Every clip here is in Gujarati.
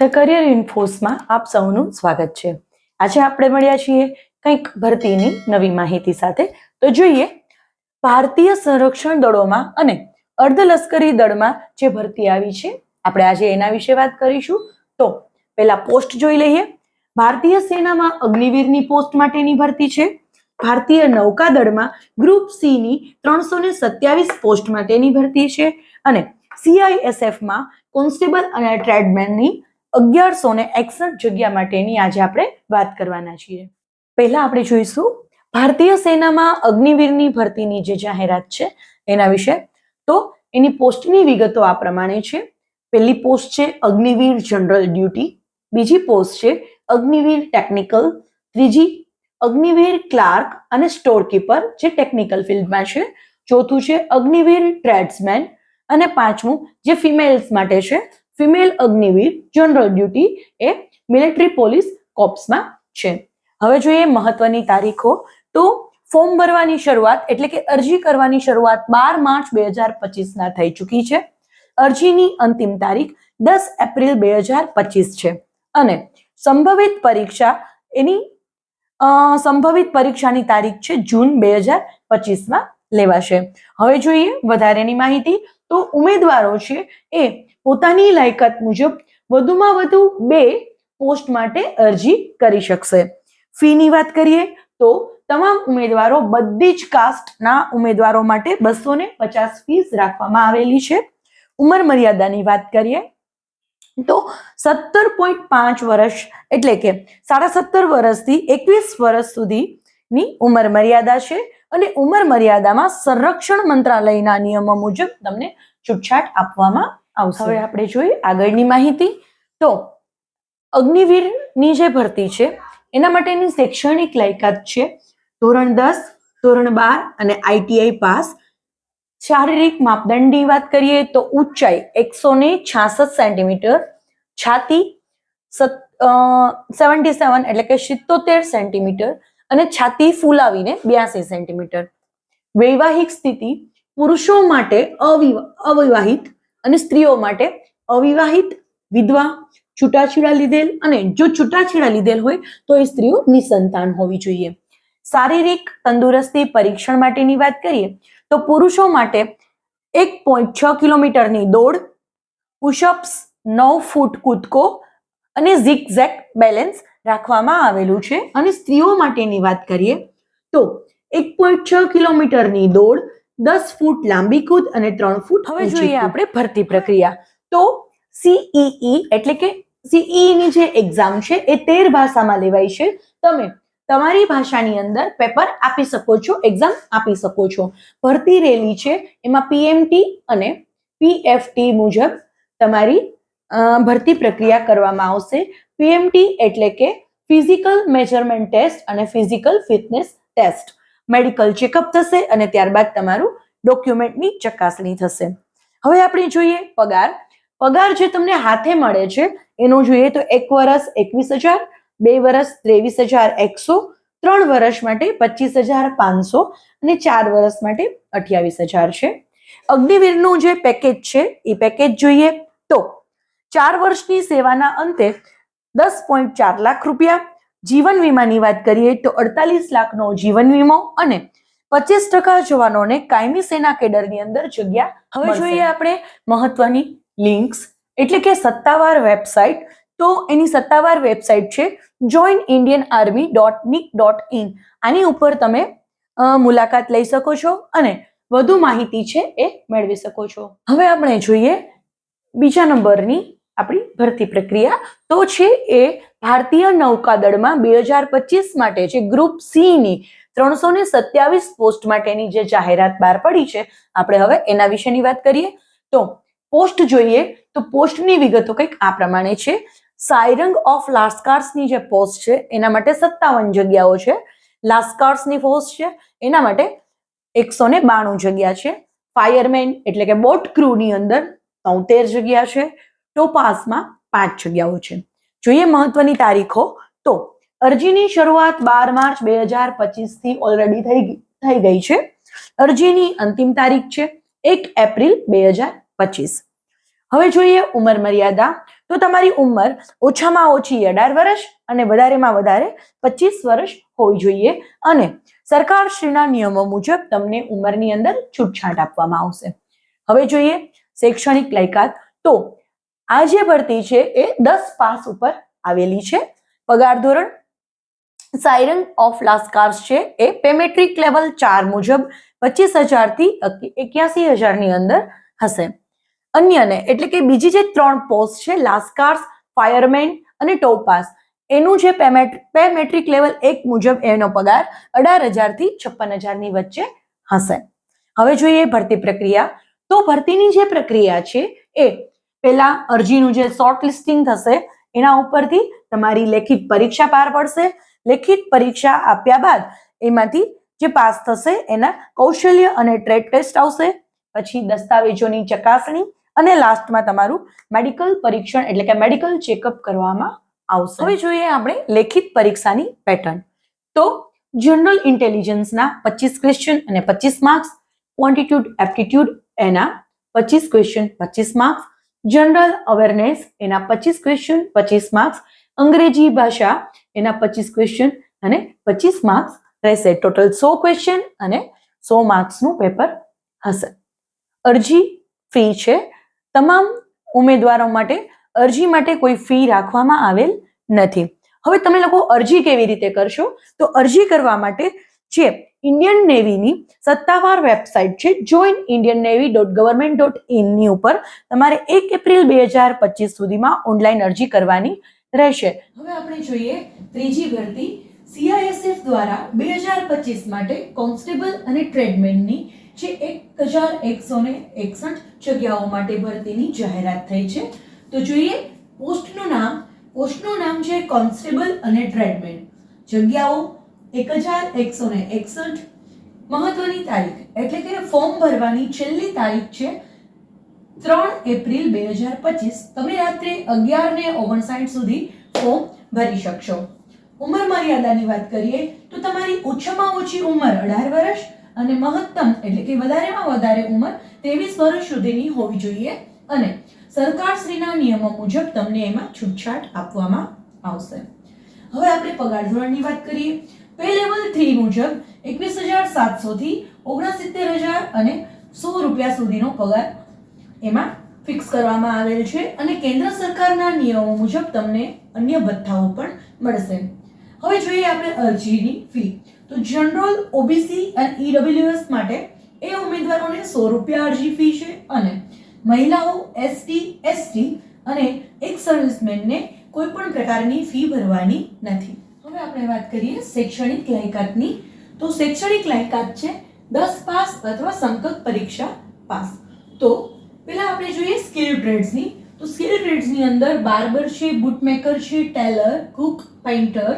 ધ કરિયર ઇન્ફોસમાં આપ સૌનું સ્વાગત છે. આજે આપણે મળ્યા છીએ કંઈક ભરતીની નવી માહિતી સાથે. તો જોઈએ, ભારતીય સંરક્ષણ દળોમાં અને અર્ધલશ્કરી દળમાં જે ભરતી આવી છે, આપણે આજે એના વિશે વાત કરીશું. તો પહેલા પોસ્ટ જોઈ લઈએ. ભારતીય સેનામાં અગ્નિવીરની પોસ્ટ માટેની ભરતી છે. ભારતીય નૌકાદળમાં ગ્રુપ સી ની ત્રણસો ને સત્યાવીસ પોસ્ટ માટેની ભરતી છે. અને સીઆઈએસએફમાં કોન્સ્ટેબલ અને ટ્રેડમેનની અગિયારસો ને એકસઠ જગ્યા માટેની આજે આપણે વાત કરવાના છીએ. પહેલા આપણે જોઈશું, ભારતીય સેનામાં અગ્નિવીરની ભરતીની જે જાહેરાત છે, એના વિશે. તો એની પોસ્ટની વિગતો આ પ્રમાણે છે. પહેલી પોસ્ટ છે, અગ્નિવીર જનરલ ડ્યુટી. બીજી પોસ્ટ છે, અગ્નિવીર ટેકનિકલ. ત્રીજી, અગ્નિવીર ક્લાર્ક અને સ્ટોરકીપર જે ટેકનિકલ ફિલ્ડમાં છે. ચોથું છે, અગ્નિવીર ટ્રેડ્સમેન. અને પાંચમું, જે ફિમેલ્સ માટે છે ફિમેલ અગ્નિવીર, જનરલ ડ્યુટી એ મિલિટરી પોલીસ કોપ્સમાં છે. હવે જોઈએ મહત્વની તારીખો. તો ફોર્મ ભરવાની શરૂઆત એટલે કે અરજી કરવાની શરૂઆત બાર માર્ચ બે હજાર પચીસના થઈ ચૂકી છે. અરજીની અંતિમ તારીખ દસ એપ્રિલ બે હજાર પચીસ છે. અને સંભવિત પરીક્ષા એની સંભવિત પરીક્ષાની તારીખ છે જૂન બે હજાર પચીસમાં લેવાશે. હવે જોઈએ વધારેની માહિતી. તો ઉમેદવારો છે એ પોતાની લાયકાત મુજબ વધુમાં વધુ બે પોસ્ટ માટે અરજી કરી શકશે. ફીની વાત કરીએ તો તમામ ઉમેદવારો બધી જ કાસ્ટના ઉમેદવારો માટે બસો ને પચાસ ફીસ રાખવામાં આવેલી છે. ઉંમર મર્યાદાની વાત કરીએ તો સત્તર પોઈન્ટ પાંચ વર્ષ એટલે કે સાડા સત્તર વર્ષથી એકવીસ વર્ષ સુધીની ઉંમર મર્યાદા છે અને ઉંમર મર્યાદામાં સંરક્ષણ મંત્રાલયના નિયમો મુજબ તમને છૂટછાટ આપવામાં હવે આપણે જોઈએ આગળની માહિતી. તો, અગ્નિવીરની જે ભરતી છે, એના માટેની શૈક્ષણિક લાયકાત છે. ધોરણ દસ, ધોરણ બાર અને આઈટીઆઈ પાસ. શારીરિક માપદંડની વાત કરીએ તો ઊંચાઈ એકસો ને છાસઠ સેન્ટીમીટર, છાતી સેવન્ટી સેવન એટલે કે સિત્તોતેર સેન્ટીમીટર અને છાતી ફૂલાવીને બ્યાસી સેન્ટીમીટર. વૈવાહિક સ્થિતિ પુરુષો માટે અવિવાહિત અને સ્ત્રીઓ માટે અવિવાહિત, વિધવા, છૂટાછેડા લીધેલ અને જો છૂટાછેડા લીધેલ હોય, તો એ સ્ત્રીઓ નિસંતાન હોવી જોઈએ. શારીરિક તંદુરસ્તી પરીક્ષણ માટેની વાત કરીએ, તો પુરુષો માટે એક પોઈન્ટ છ કિલોમીટરની દોડ, પુશઅપ્સ નવ ફૂટ કૂદકો અને ઝિગઝેક બેલેન્સ રાખવામાં આવેલું છે. અને સ્ત્રીઓ માટેની વાત કરીએ, તો એક પોઈન્ટ છ કિલોમીટરની દોડ દસ ફૂટ લાંબી કૂદ અને ત્રણ ફૂટ હવે જોઈએ આપણે ભરતી પ્રક્રિયા. તો સીઈઈ એટલે કે સીઈઈ ની જે એક્ઝામ છે એ તેર ભાષામાં લેવાય છે. તમે તમારી ભાષાની અંદર પેપર આપી શકો છો એક્ઝામ આપી શકો છો. ભરતી રેલી છે એમાં પીએમટી અને પીએફટી મુજબ તમારી ભરતી પ્રક્રિયા કરવામાં આવશે. પીએમટી એટલે કે ફિઝિકલ મેજરમેન્ટ ટેસ્ટ અને physical fitness test medical checkup થશે અને ત્યારબાદ તમારું ડોક્યુમેન્ટની ચકાસણી થશે. હવે આપણે જોઈએ પગાર. પગાર જે તમને હાથે મળે છે, એનો જોઈએ તો એક વર્ષ એકવીસ હજાર, બે વર્ષ ત્રેવીસ હજાર એકસો, ત્રણ વર્ષ માટે પચીસ હજાર પાંચસો અને ચાર વર્ષ માટે અઠ્યાવીસ હજાર છે. અગ્નિવીરનું જે પેકેજ છે, એ પેકેજ જોઈએ તો ચાર વર્ષની સેવાના અંતે દસ પોઈન્ટ ચાર લાખ રૂપિયા જીવન વીમાની વાત કરીએ તો અડતાલીસ લાખનો જીવન વીમો અને પચીસ ટકા જવાનોને કાયમી સેના કેડરની અંદર જગ્યા હવે જોઈએ આપણે મહત્વની લિંક્સ. એટલે કે સત્તાવાર વેબસાઇટ. તો એની સત્તાવાર વેબસાઇટ છે join Indian army dot nic dot in આની ઉપર તમે મુલાકાત લઈ શકો છો અને વધુ માહિતી છે એ મેળવી શકો છો. હવે આપણે જોઈએ બીજા નંબરની આપણી ભરતી પ્રક્રિયા. તો છે એ ભારતીય નૌકાદળમાં બે હજાર પચીસ માટે જે ગ્રુપ સી ની ત્રણસો ને સત્યાવીસ પોસ્ટ માટેની જે જાહેરાત બહાર પડી છે, આપણે હવે એના વિશેની વાત કરીએ. તો પોસ્ટ જોઈએ, તો પોસ્ટની વિગતો કંઈક આ પ્રમાણે છે. સાયરંગ ઓફ લાસ્કાર્સની જે પોસ્ટ છે, એના માટે સત્તાવન જગ્યાઓ છે. લાસ્કાર્સની પોસ્ટ છે, એના માટે એકસો ને બાણું જગ્યા છે. ફાયરમેન એટલે કે બોટ ક્રૂની અંદર તોતેર જગ્યા છે. ટોપાસમાં પાંચ જગ્યાઓ છે. જોઈએ મહત્વની તારીખો, તો અરજીની શરૂઆત બાર માર્ચ બે હજાર પચીસથી ઓલરેડી થઈ થઈ ગઈ છે. અરજીની અંતિમ તારીખ છે એક એપ્રિલ બે હજાર પચીસ. હવે જોઈએ ઉંમર મર્યાદા, તો તમારી ઉંમર ઓછામાં ઓછી અઢાર વર્ષ અને વધારેમાં વધારે પચીસ વર્ષ હોવી જોઈએ અને સરકારશ્રીના નિયમો મુજબ તમને ઉંમરની અંદર છૂટછાટ આપવામાં આવશે. હવે જોઈએ શૈક્ષણિક લાયકાત, તો આ જે ભરતી છે એ દસ પાસ ઉપર આવેલી છે. પગાર ધોરણ સાયરન ઓફ લાસ્કાર્સ છે એ પેમેટ્રિક લેવલ ચાર મુજબ પચીસ હજારથી એક્યાસી હજારની અંદર હશે. અન્યને એટલે કે બીજી જે ત્રણ પોસ્ટ છે લાસ્કાર્સ ફાયરમેન અને ટોપાસ એનું જે પેમેટ પે મેટ્રિક લેવલ એક મુજબ એનો પગાર અઢાર હજારથી છપ્પન હજારની વચ્ચે હશે. હવે જોઈએ ભરતી પ્રક્રિયા. તો ભરતીની જે પ્રક્રિયા છે એ પહેલા અરજીનું જે શોર્ટ લિસ્ટિંગ થશે, એના ઉપરથી તમારી લેખિત પરીક્ષા પાર પડશે. લેખિત પરીક્ષા આપ્યા બાદ એમાંથી જે પાસ થશે એના કૌશલ્ય અને ટ્રેડ ટેસ્ટ આવશે, પછી દસ્તાવેજોની ચકાસણી અને લાસ્ટમાં તમારું મેડિકલ પરીક્ષણ એટલે કે મેડિકલ ચેકઅપ કરવામાં આવશે. હવે જોઈએ આપણે લેખિત પરીક્ષાની પેટર્ન તો જનરલ ઇન્ટેલિજન્સના પચીસ ક્વેશ્ચન અને પચીસ માર્ક્સ ક્વોન્ટિટ્યુડ એપ્ટિટ્યુડ એના પચીસ ક્વેશ્ચન પચીસ માર્ક્સ જનરલ અવેરનેસ એના પચીસ ક્વેશ્ચન પચીસ માર્ક્સ અંગ્રેજી ભાષા, એના પચીસ ક્વેશ્ચન અને પચીસ માર્ક્સ રહેશે. ટોટલ સો ક્વેશ્ચન અને સો માર્ક્સનું પેપર હશે. અરજી ફી છે. તમામ ઉમેદવારો માટે અરજી માટે કોઈ ફી રાખવામાં આવેલ નથી. હવે તમે લોકો અરજી કેવી રીતે કરશો? તો અરજી કરવા માટે જે ઇન્ડિયન નેવીની સત્તાવાર વેબસાઇટ છે join Indian navy dot government dot ઇનની ઉપર. તમારે એક એપ્રિલ બે હજાર પચીસ સુધીમાં ઓનલાઈન અરજી કરવાની રહેશે. હવે આપણે જોઈએ ત્રીજી ભરતી. સીઆઈએસએફ દ્વારા બે હજાર પચીસ માટે કોન્સ્ટેબલ અને ટ્રેડમેનની જે એક હજાર એકસો ને એકસઠ જગ્યાઓ માટે ભરતીની જાહેરાત થઈ છે. તો જોઈએ પોસ્ટનું નામ. પોસ્ટનું નામ છે કોન્સ્ટેબલ અને ટ્રેડમેન. જગ્યાઓ એક હજાર એકસો ને એકસઠ મહત્વની તારીખ, એટલે કે ફોર્મ ભરવાની છેલ્લી તારીખ છે ત્રણ એપ્રિલ બે હજાર પચીસ. તમે રાત્રે અગિયાર ને ઓગણસાઠ સુધી ફોર્મ ભરી શકશો. ઉંમર મર્યાદાની વાત કરીએ, તો તમારી ઓછામાં ઓછી ઉંમર અઢાર વર્ષ અને મહત્તમ, એટલે કે વધારેમાં વધારે ઉંમર ત્રેવીસ વર્ષ સુધીની હોવી જોઈએ અને સરકારશ્રીના નિયમો મુજબ તમને એમાં છૂટછાટ આપવામાં આવશે. હવે આપણે પગાર ધોરણની વાત કરીએ. પે લેવલ થ્રી મુજબ એકવીસ હજાર સાતસો થી ઓગણસિત્તેર હજાર અને સો રૂપિયા સુધીનો પગાર એમાં ફિક્સ કરવામાં આવેલ છે અને કેન્દ્ર સરકારના નિયમો મુજબ તમને અન્ય ભથ્થાઓ પણ મળશે. હવે જોઈએ આપણે અરજીની ફી તો જનરલ ઓબીસી અને ઈડબ્લ્યુએસ માટે એ ઉમેદવારોને સો રૂપિયા અરજી ફી છે અને મહિલાઓ એસટી એસટી અને એક સર્વિસમેનને કોઈ પણ પ્રકારની ફી ભરવાની નથી. હવે આપણે વાત કરીએ શૈક્ષણિક લાયકાતની. તો શૈક્ષણિક લાયકાત છે દસ પાસ અથવા સમકક્ષ પરીક્ષા પાસ. તો પહેલા આપણે જોઈએ સ્કિલ ટ્રેડ્સની. તો સ્કિલ ટ્રેડ્સની અંદર બાર્બર છે, બુટમેકર છે, ટેલર, કુક, પેઇન્ટર,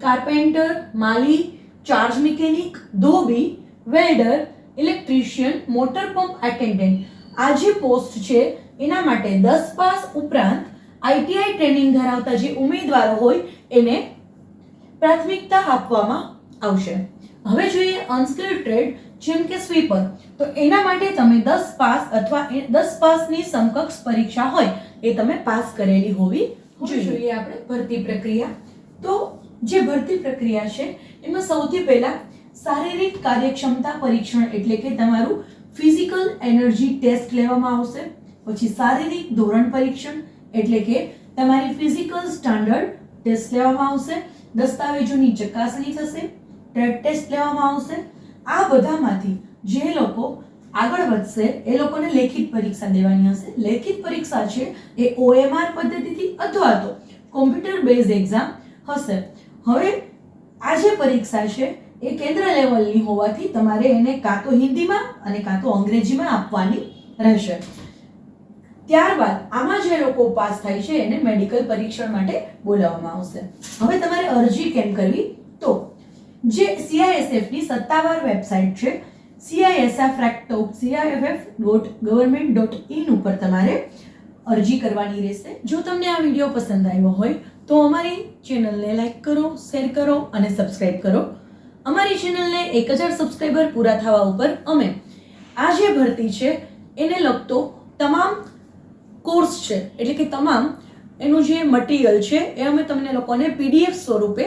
કાર્પેન્ટર, માલી, ચાર્જ મિકેનિક, ધોબી, welder, electrician, motor pump attendant. આ જે પોસ્ટ છે એના માટે દસ પાસ ઉપરાંત આઈટીઆઈ ટ્રેનિંગ ધરાવતા જે ઉમેદવારો હોય એને પ્રાથમિકતા આપવામાં આવશે. હવે જોઈએ અનસ્કિલ્ડ ટ્રેડ જેમ કે સ્વીપર તો એના માટે તમે દસ પાસ અથવા એ દસ પાસની સમકક્ષ પરીક્ષા હોય એ તમે પાસ કરેલી હોવી જોઈએ. આપણે ભરતી પ્રક્રિયા. તો જે ભરતી પ્રક્રિયા છે એમાં સૌથી પહેલા શારીરિક કાર્યક્ષમતા પરીક્ષણ એટલે કે તમારું ફિઝિકલ એનર્જી ટેસ્ટ લેવામાં આવશે પછી શારીરિક ધોરણ પરીક્ષણ એટલે કે તમારી ફિઝિકલ સ્ટાન્ડર્ડ ટેસ્ટ લેવામાં આવશે દસ્તાવેજોની ચકાસણી થશે ટ્રેડ ટેસ્ટ લેવામાં આવશે. આ બધામાંથી જે લોકો આગળ વધશે, એ લોકોને લેખિત પરીક્ષા દેવાની હશે. લેખિત પરીક્ષા છે એ ઓએમઆર પદ્ધતિથી અથવા તો કોમ્પ્યુટર બેઝ એક્ઝામ હશે. હવે આ જે પરીક્ષા છે એ કેન્દ્ર લેવલની હોવાથી તમારે એને કાં તો હિન્દીમાં અને કાં તો અંગ્રેજીમાં આપવાની રહેશે. ત્યારબાદ આમાં જે લોકો પાસ થાય છે, એને મેડિકલ પરીક્ષણ માટે બોલાવવામાં આવશે. હવે તમારે અરજી કેમ કરવી? તો, જે સીઆઈએસએફની સત્તાવાર વેબસાઇટ છે CISF recto CIFF dot government dot in ઉપર તમારે અરજી કરવાની રહેશે. જો તમને આ વીડિયો પસંદ આવ્યો હોય, તો અમારી ચેનલને લાઈક કરો શેર કરો અને સબસ્ક્રાઇબ કરો. અમારી ચેનલને એક હજાર સબસ્ક્રાઈબર પૂરા થવા ઉપર અમે આ જે ભરતી છે, એને લગતો તમામ કોર્સ છે. એટલે કે તમામ એનું જે મટીરિયલ છે, એ અમે તમને લોકોને પીડીએફ સ્વરૂપે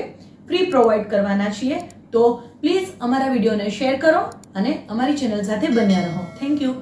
ફ્રી પ્રોવાઈડ કરવાના છીએ. તો પ્લીઝ અમારા વિડીયોને શેર કરો અને અમારી ચેનલ સાથે બન્યા રહો. Thank you